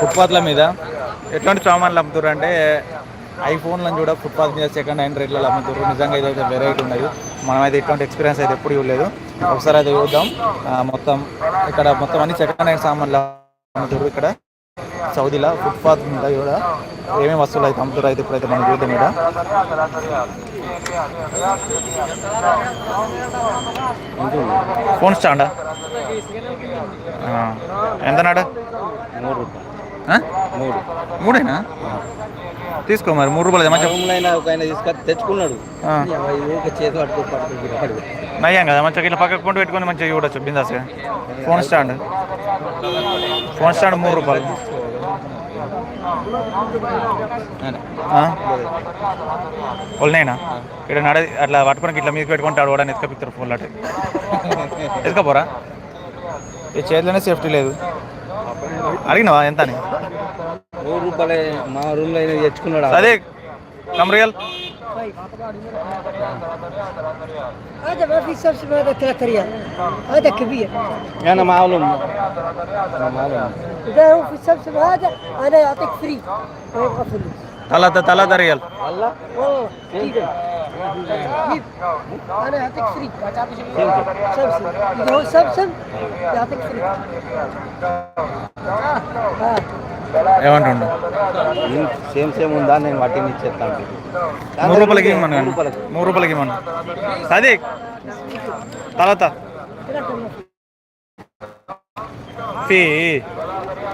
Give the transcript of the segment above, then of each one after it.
ఫుట్పాత్ల మీద. ఎట్లాంటి సామాన్లు అమ్ముతారు అంటే ఐఫోన్లను కూడా ఫుట్పాత్ మీద సెకండ్ హ్యాండ్ రేట్లలో అమ్ముతారు నిజంగా ఇదైతే వెరైటీ ఉన్నది. మనమైతే ఇటువంటి ఎక్స్పీరియన్స్ అయితే ఎప్పుడు ఇవ్వలేదు ఒకసారి అయితే చూద్దాం. మొత్తం ఇక్కడ మొత్తం అన్ని సెకండ్ హ్యాండ్ సామాన్లు అమ్ముతారు ఇక్కడ. సౌదీలో ఫుట్పాత్ మీద కూడా ఏమేమి వస్తువులు అయితే అమ్ముతారు అయితే ఇప్పుడైతే మనం చూద్దాం ఇక్కడ. ఫోన్ స్టాండా ఎంత నాడా? నూరు రూపాయలు. మూడు. మూడేనా? తీసుకో మరి మూడు రూపాయలు మంచి రూమ్లైనా ఒక ఆయన తీసుకొని తెచ్చుకున్నాడు. ఊరికే చేతి పట్టుకో నయ్యాం కదా మంచిగా ఇట్లా పక్కకు కొంటూ పెట్టుకొని మంచిగా చూడొచ్చు బిందాస్గా ఫోన్ స్టాండ్. ఫోన్ స్టాండ్ మూడు రూపాయలు. వాళ్ళనేనా ఇక్కడ నడ అట్లా పట్టుకొని ఇట్లా మీకు పెట్టుకుంటాడు వాడని ఎత్తుకపిస్తారు ఫోన్ అటు. ఎత్తుకపోరా? ఈ చేతిలోనే సేఫ్టీ లేదు. అడిగినావా ఎంత అని మూడు రూపాయలే మా రూమ్లో అయినా తెచ్చుకున్నాడు అదే కమరియల్ هذا ما في سبسب هذا 3 ريال هذا كبير انا معلوم معلوم اذا هو في السبسب هذا انا يعطيك فري ما يبغى فلوس తల తల రియల్ والله والله جيب جيب انا يعطيك فري سبسب اذا هو سبسب يعطيك فري ها ఏమంటుండు సేమ్ సేమ్ ఉందా నేను వాటిని ఇచ్చేస్తాను మూడు రూపాయలకి ఇమ్మను మూడు కానీ రూపాయలకి మూడు రూపాయలకి ఇమ్మను అదే తర్వాత ఫీ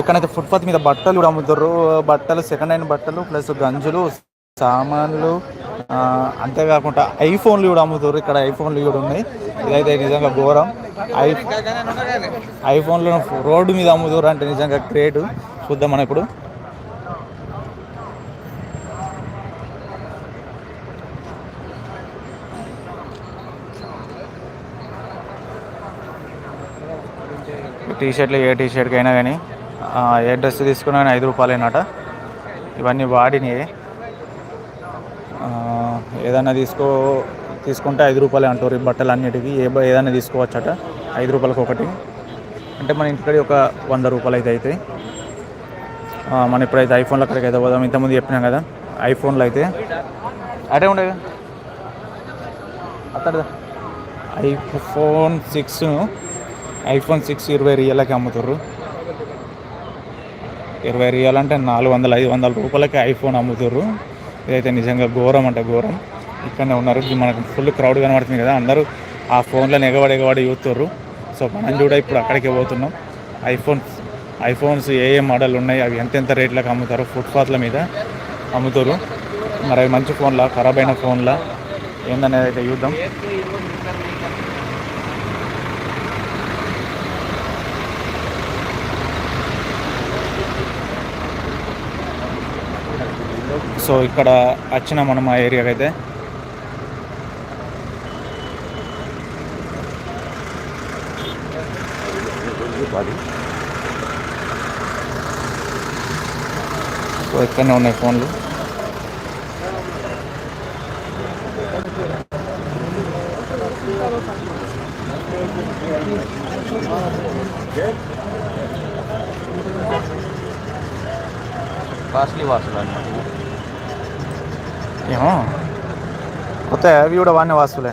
ఇక్కడైతే ఫుట్పాత్ మీద బట్టలు కూడా అమ్ముతారు బట్టలు సెకండ్ హ్యాండ్ బట్టలు ప్లస్ గంజులు సామాన్లు అంతేకాకుండా ఐఫోన్లు కూడా అమ్ముతారు ఇక్కడ ఐఫోన్లు కూడా ఉన్నాయి. ఇదైతే నిజంగా ఘోరం. ఐ ఐఫోన్లు రోడ్డు మీద అమ్ముతారు అంటే నిజంగా గ్రేట్. చూద్దాం మనం ఇప్పుడు. టీ షర్ట్లు ఏ టీ షర్ట్కి అయినా కానీ ఏ డ్రెస్ తీసుకున్నా కానీ ఐదు రూపాయలేనట. ఇవన్నీ వాడినాయి. ఏదైనా తీసుకో తీసుకుంటే ఐదు రూపాయలే అంటారు ఈ బట్టలు అన్నిటికీ ఏ ఏదైనా తీసుకోవచ్చట ఐదు రూపాయలకు ఒకటి అంటే మన ఇంటికాడ ఒక వంద రూపాయలు అయితే అవుతాయి మనం ఇప్పుడైతే ఐఫోన్లో అక్కడికి అయితే పోదాం. ఇంతకుముందు చెప్పినాం కదా ఐఫోన్లో అయితే అటే ఉండే. అత్తడా ఐఫోన్ సిక్స్ ఐఫోన్ సిక్స్ ఇరవై రియల్కి అమ్ముతారు ఇరవై రియల్ అంటే నాలుగు వందల ఐదు వందల రూపాయలకి ఐఫోన్ అమ్ముతారు ఇదైతే నిజంగా ఘోరం అంటే ఘోరం. ఇక్కడనే ఉన్నారు. ఇది మనకు ఫుల్ క్రౌడ్ కనబడుతుంది కదా. అందరూ ఆ ఫోన్లను ఎగబడి ఎగబడి చూస్తారు సో మనం కూడా ఇప్పుడు అక్కడికే పోతున్నాం. ఐఫోన్స్ ఐఫోన్స్ ఏ ఏ మోడల్ ఉన్నాయి అవి ఎంతెంత రేట్లకు అమ్ముతారు ఫుట్పాత్ల మీద అమ్ముతారు మరి అవి మంచి ఫోన్లా ఖరాబ్ అయిన ఫోన్లా? ఏందనేది అయితే చూద్దాం. సో ఇక్కడ వచ్చిన మనం ఆ ఏరియాకి అయితే. సో ఇక్కడనే ఉన్నాయి ఫోన్లు. కాస్ట్లీ వాసులు అనమాట ఏమో? కొత్త అవి కూడా వాడిన వాస్తులే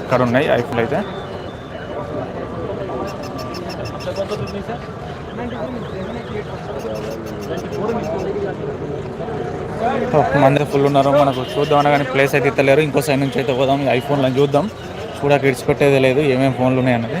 ఇక్కడ ఉన్నాయి ఐఫోన్ అయితే. ఓ, మంది ఫుల్ ఉన్నారు. మనకు చూద్దాం కానీ ప్లేస్ అయితే ఇస్తలేరు ఇంకో సైడ్ నుంచి అయితే పోదాం. ఐఫోన్లో చూద్దాం. చూడక ఇడిచిపెట్టేది లేదు. ఏమేమి ఫోన్లు ఉన్నాయి అన్నది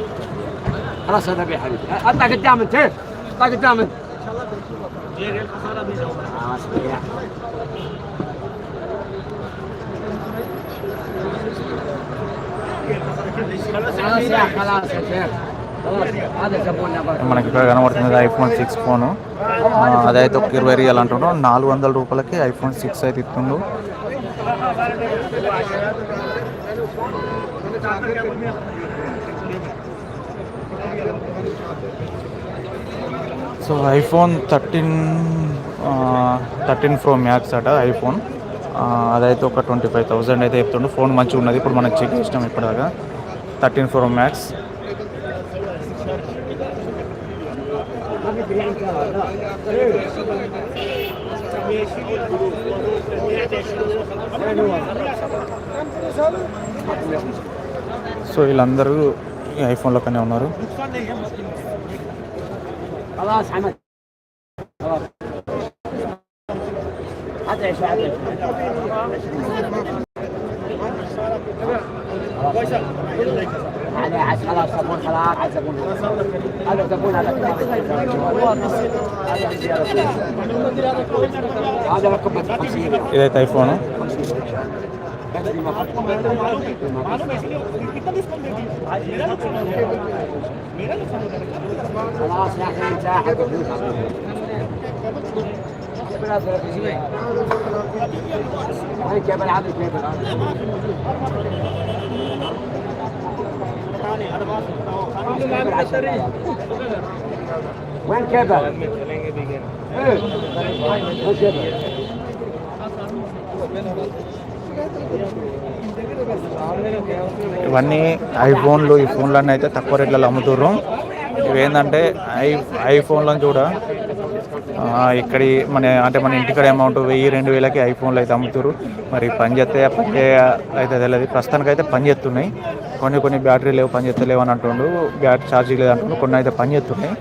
خلاص خلاص هذا بيع حبيبي اطلع قدام انت اطلع قدام انت خلاص بيع خلاص يا خلاص يا شيخ خلاص هذا زبوننا برضه మనకి ఇక్కడ కనబడుతుంది ఐఫోన్ సిక్స్ ఫోను ఆ, అదైతే ఒక ఇరవై రియల్ అంటున్నాడు నాలుగు వందల రూపాయలకి ఐఫోన్ సిక్స్ అయితే ఇస్తుండు so iPhone thirteen thirteen pro max అట ఐఫోన్. అదైతే ఒక ట్వంటీ ఫైవ్ థౌజండ్ అయితే చెప్తుండే. ఫోన్ మంచిగా ఉన్నది. ఇప్పుడు మనకు చెక్ చేసినాం ఇప్పటిదాకా. Thirteen pro max. సో వీళ్ళందరూ ఐఫోన్లో కానీ ఉన్నారు. خلاص حمد خلاص. حتى يا حتى على عسل خلاص صابون خلاص على صابون هذا صابون هذا هذا ركبة 50 إذا تايفونه 50 मालूम है وين كبر؟ إيه وين كبر؟ ఇవన్నీ ఐఫోన్లు ఈ ఫోన్లన్నీ అయితే తక్కువ రేట్లలో అమ్ముతుర్రు. ఇవి ఏంటంటే ఐ ఐఫోన్లను చూడ ఇక్కడి మన అంటే మన ఇంటికాడ అమౌంట్ వెయ్యి రెండు వేలకి ఐఫోన్లు అయితే అమ్ముతారు మరి పని చేస్తే పని అయితే తెలియదు ప్రస్తుతానికి అయితే పని చేస్తున్నాయి. కొన్ని కొన్ని బ్యాటరీ లేవు పని చేస్తలేవు అని అంటుండు. బ్యాటరీ ఛార్జింగ్ లేదు అంటుండు. కొన్ని అయితే పని చేస్తున్నాయి.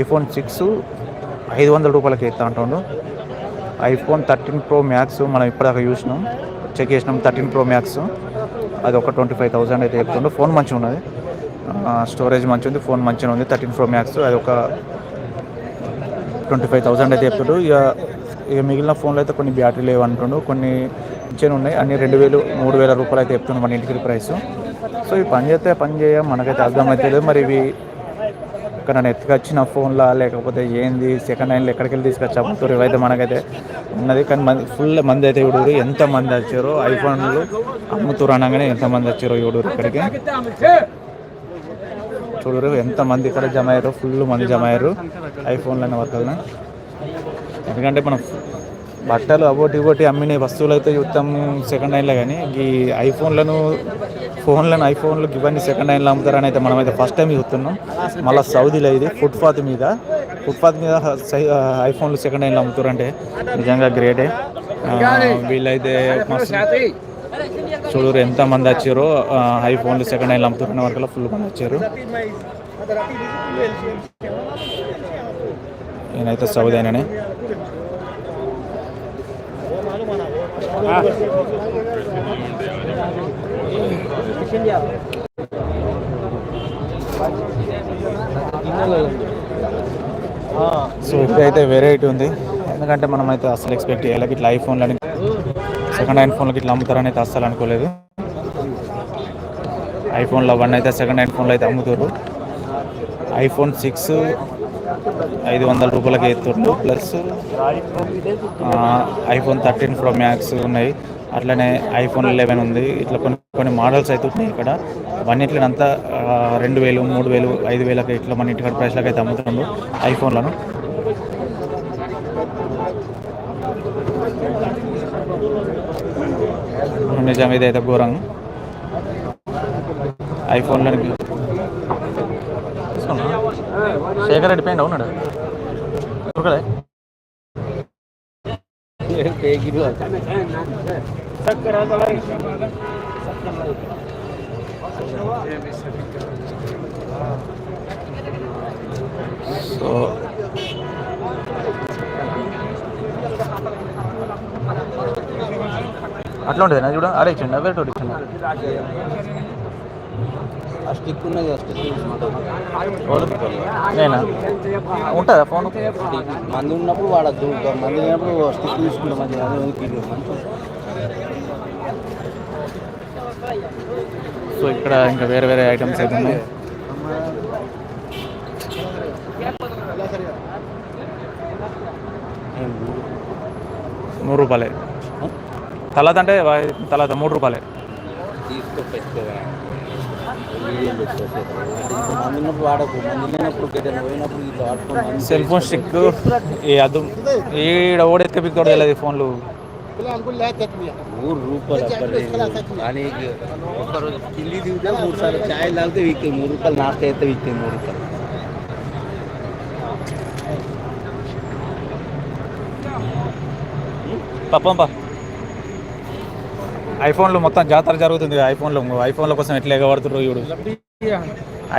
ఐఫోన్ సిక్స్ ఐదు వందల రూపాయలకి ఇస్తా అంటుండు. ఐఫోన్ థర్టీన్ ప్రో మ్యాక్స్ మనం ఇప్పటిదాకా చూసినాం. చెక్ చేసినాం థర్టీన్ ప్రో మ్యాక్స్. అది ఒక ట్వంటీ ఫైవ్ థౌసండ్ అయితే చెప్తుండు. ఫోన్ మంచిగా ఉన్నది. స్టోరేజ్ మంచిగా ఉంది ఫోన్ మంచిగా ఉంది థర్టీన్ ప్రో మ్యాక్స్. అది ఒక ట్వంటీ ఫైవ్ థౌసండ్ అయితే చెప్తాడు. ఇక ఇక మిగిలిన ఫోన్లు అయితే కొన్ని బ్యాటరీ లేవు అంటుండు కొన్ని మంచిగా ఉన్నాయి. అన్ని రెండు వేలు మూడు వేల రూపాయలు అయితే చెప్తుండు మన ఇంటికి ప్రైస్ సో ఇవి పని చేస్తే పని చేయ మనకైతే అర్థమైతే లేదు మరి ఇవి ఇక్కడ నన్ను ఎత్తుకొచ్చిన ఫోన్లా లేకపోతే ఏంది సెకండ్ హ్యాండ్లో ఎక్కడికి వెళ్ళి తీసుకొచ్చి అమ్ముతారు ఇవైతే మనకైతే ఉన్నది. కానీ మంది ఫుల్ మంది అయితే ఇవిడూరు ఎంత మంది వచ్చారో ఐఫోన్లు అమ్ముతారు అనగానే ఎంత మంది వచ్చారో చూడరు ఇక్కడికి. చూడరు ఎంత మంది ఇక్కడ జమ అయ్యారు ఫుల్ మంది జమ అయ్యారు ఐఫోన్లు అనే వర్కల్ని ఎందుకంటే మనం బట్టలు అబోటి ఇబోటి అమ్మిన వస్తువులు అయితే చూస్తాం సెకండ్ హ్యాండ్లో కానీ ఈ ఐఫోన్లను ఫోన్లను ఐఫోన్లు ఇవన్నీ సెకండ్ హ్యాండ్లో అమ్ముతారని అయితే మనం అయితే ఫస్ట్ టైం చూస్తున్నాం. మళ్ళీ సౌదీలో ఇది ఫుట్పాత్ మీద. ఫుట్పాత్ మీద సై- ఐఫోన్లు సెకండ్ హ్యాండ్లో అమ్ముతారంటే నిజంగా గ్రేటే వీళ్ళైతే చూడరు ఎంత మంది వచ్చారో ఐఫోన్లు సెకండ్ హ్యాండ్లు అమ్ముతున్న వరకు ఫుల్ మంది వచ్చారు. నేనైతే సౌదీ అయిననే. సో ఇప్పుడైతే వెరైటీ ఉంది. ఎందుకంటే మనం అయితే అసలు ఎక్స్పెక్ట్ చేయాలి ఇట్లా ఐఫోన్లని సెకండ్ హ్యాండ్ ఫోన్లకి ఇట్లా అమ్ముతారని అయితే అస్సలు అనుకోలేదు. ఐఫోన్లో అవన్నీ అయితే సెకండ్ హ్యాండ్ ఫోన్లో అయితే అమ్ముతారు ఐఫోన్ సిక్స్ ఐదు వందల రూపాయలకి ఎత్తుండ్రు plus iPhone thirteen pro max ఉన్నాయి. అట్లనే ఐఫోన్ లెవెన్ ఉంది. ఇట్లా కొన్ని కొన్ని మోడల్స్ అయితే ఉన్నాయి ఇక్కడ. అవన్నిట్లో అంతా రెండు వేలు మూడు వేలు ఐదు వేలకి ఇట్లా మన ఇంటికాడ ప్రైస్లకు అయితే అమ్ముతుండ్రు ఐఫోన్లను. నిజం ఇదైతే ఘోరం ఐఫోన్లను శేఖర్ రెడ్డి పెయింట్ అవునాడు? దొరకలే. సో అట్లా ఉంటుంది నా చూడ ఆడే ఇచ్చిండు వేరే తోటి ఇచ్చిండు? ఆ స్టిక్ ఉన్నది ఆ స్టిక్ నేనా? ఉంటుందా ఫోన్? మంది ఉన్నప్పుడు వాడద్దు మంది లేనప్పుడు స్టిక్ తీసుకుంటాం మంచి. సో ఇక్కడ ఇంకా వేరే వేరే ఐటమ్స్ అయితే ఉన్నాయి. నూరు రూపాయలే. వా- తలాత మూడు రూపాయలే. తీసుకో వాడకు పోయినప్పుడు ఇట్లా వాడుకోండి సెల్ ఫోన్ స్టిక్ ఈ అద్దు ఈడ ఓడెత్తే పిక్తాడు తెలియదు ఫోన్లు. మూడు రూపాయలు అప్పటి కానీ ఒకరోజు దిగితే మూడు సార్లు ఛాయ్ తాగితే మూడు రూపాయలు నాస్ట్ అయితే మూడు రూపాయలు. తప్పంపా ఐఫోన్లో మొత్తం జాతర జరుగుతుంది. ఐఫోన్లో ఐఫోన్ల కోసం ఎట్లా ఎగబడుతున్నారు ఇప్పుడు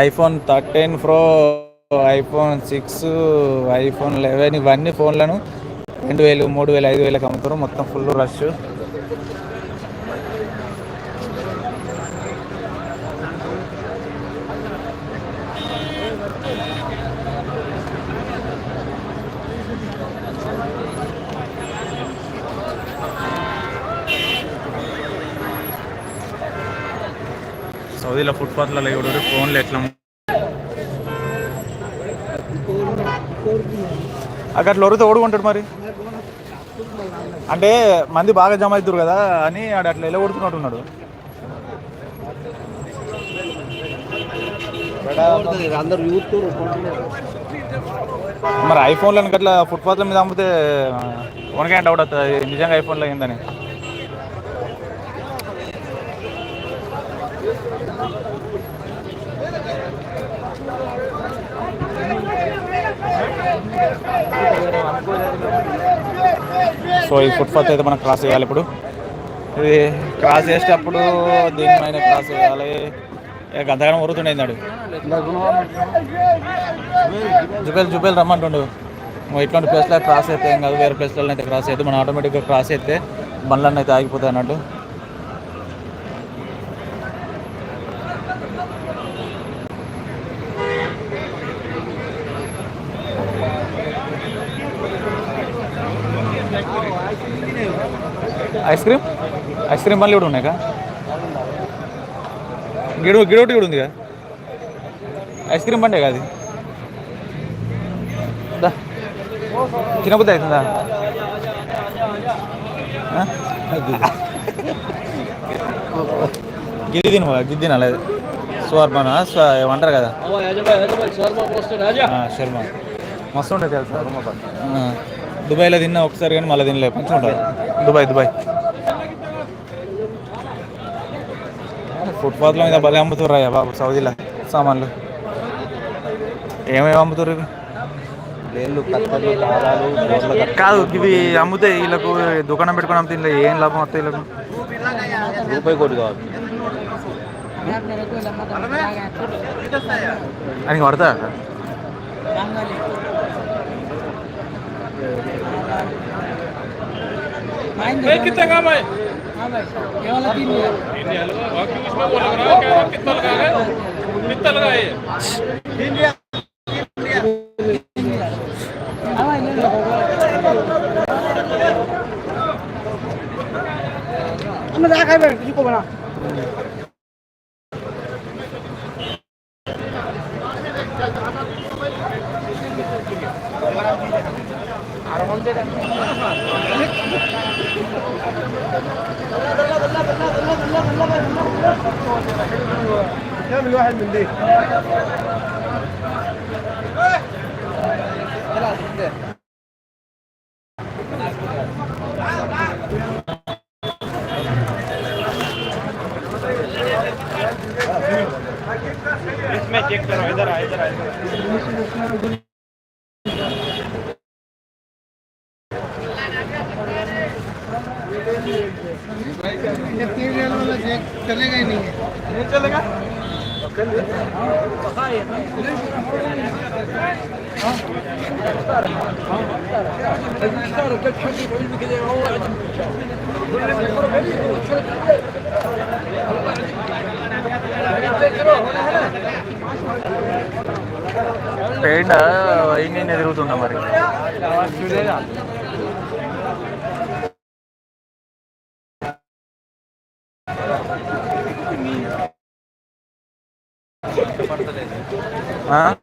iPhone thirteen pro iPhone six iPhone eleven ఇవన్నీ ఫోన్లను రెండు వేలు మూడు వేలు ఐదు వేలకు అమ్ముతారు. మొత్తం ఫుల్ రష్. సౌదీలో ఫుట్పాత్లలో ఎవడు ఫోన్లు ఎట్లా అక్కడ అట్లా ఒరితే ఓడుకుంటాడు మరి. అంటే మంది బాగా జమ అవుతారు కదా అని ఆడు అట్లా ఎలా కొడుతున్నట్టు ఉన్నాడు. మరి ఐఫోన్లను అట్లా ఫుట్పాత్ల మీద అమ్మితే వనకే డౌట్ అవుతుంది నిజంగా ఐఫోన్లో అయిందని సో ఈ ఫుట్పాత్ అయితే మనం క్రాస్ చేయాలి ఇప్పుడు. ఇది క్రాస్ చేసేటప్పుడు దీనిపైన క్రాస్ చేయాలి. గంతగానం ఊరుతుండే నాడు జుబేల్ జుబేల్ రమ్మంటుండు. నువ్వు ఇట్లాంటి ప్లేస్లో క్రాస్ అయితే ఏం కాదు వేరే ప్లేస్లలో అయితే క్రాస్ అయితే మనం ఆటోమేటిక్గా క్రాస్ అయితే బండ్లన్నీ అయితే ఆగిపోతాయి అన్నట్టు. Ice cream? ఐస్ క్రీమ్ బండ్లు కూడా ఉన్నాయి కా? గిడు గిడోటి కూడా ఉందిగా. ఐస్ క్రీమ్ బండే కాదు తినబుద్ధి అవుతుందా? ఆ? గిది తిను గిది తినాలి. స్వ ఏమంటారు కదా. శర్మ మస్తు ఉంటుంది తెలుసా? దుబాయ్లో తిన్నా ఒకసారి కానీ మళ్ళీ తినలేదు మంచిగా ఉంటుంది దుబాయ్ దుబాయ్. ఫుట్పాత్ల మీద భలే అమ్ముతుర్రా బాబు సౌదీలో సామాన్లు. ఏమేమి అమ్ముతుర్రు కాదు ఇవి అమ్ముతే వీళ్ళకు దుకాణం పెట్టుకుని అమ్మితే వీళ్ళకి ఏం లాభం వస్తాయి వీళ్ళకు? రూపాయి కోటి కావాలి. అని పడతా कितना काम है हाँ भाई ये वाला तीन हजार हाँ भाई ले लो हम जा खाए बैठ किसी को बना كم واحد من دي. ही नहीं है పెయింట్ ఇన్ని తిరుగుతుందా మరి huh?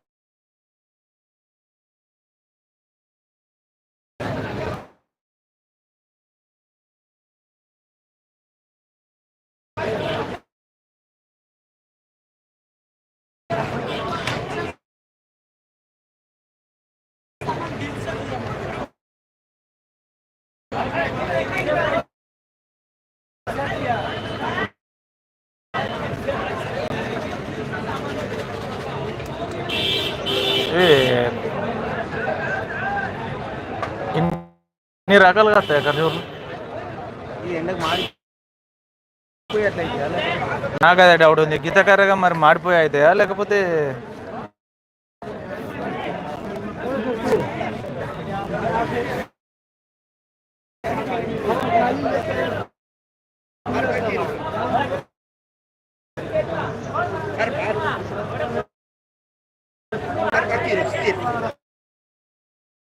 ఇన్ని రకాలుగా వస్తాయి ఖర్జూర్లు ఈ ఎండకు మాడి నాకు అదే డౌట్ ఉంది గీతకర్రగా మరి మాడిపోయి అవుతాయా లేకపోతే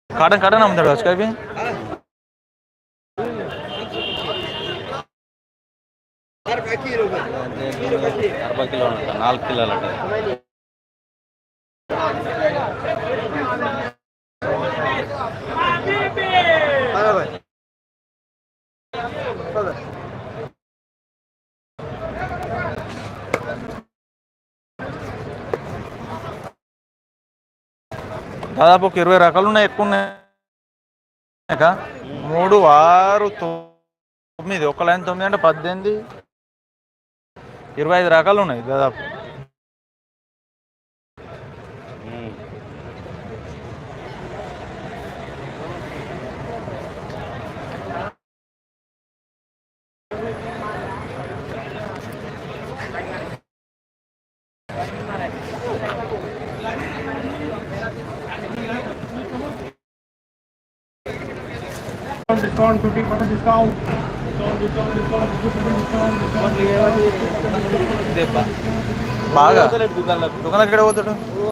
కాటన్ కాటన్ అమ్ముతాడు వచ్చి అరవై కిలో అంట నాలుగు కిలోలు అంట దాదాపు ఒక ఇరవై రకాలు ఉన్నాయి ఎక్కువ ఉన్నాయి. మూడు ఆరు తొమ్మిది. ఒక లైన్ తొమ్మిది అంటే పద్దెనిమిది. ఇరవై ఐదు రకాలు ఉన్నాయి దాదాపు discount, 50% discount. Discount, బాగా? దుకాణం ఎక్కడ పోతాడు?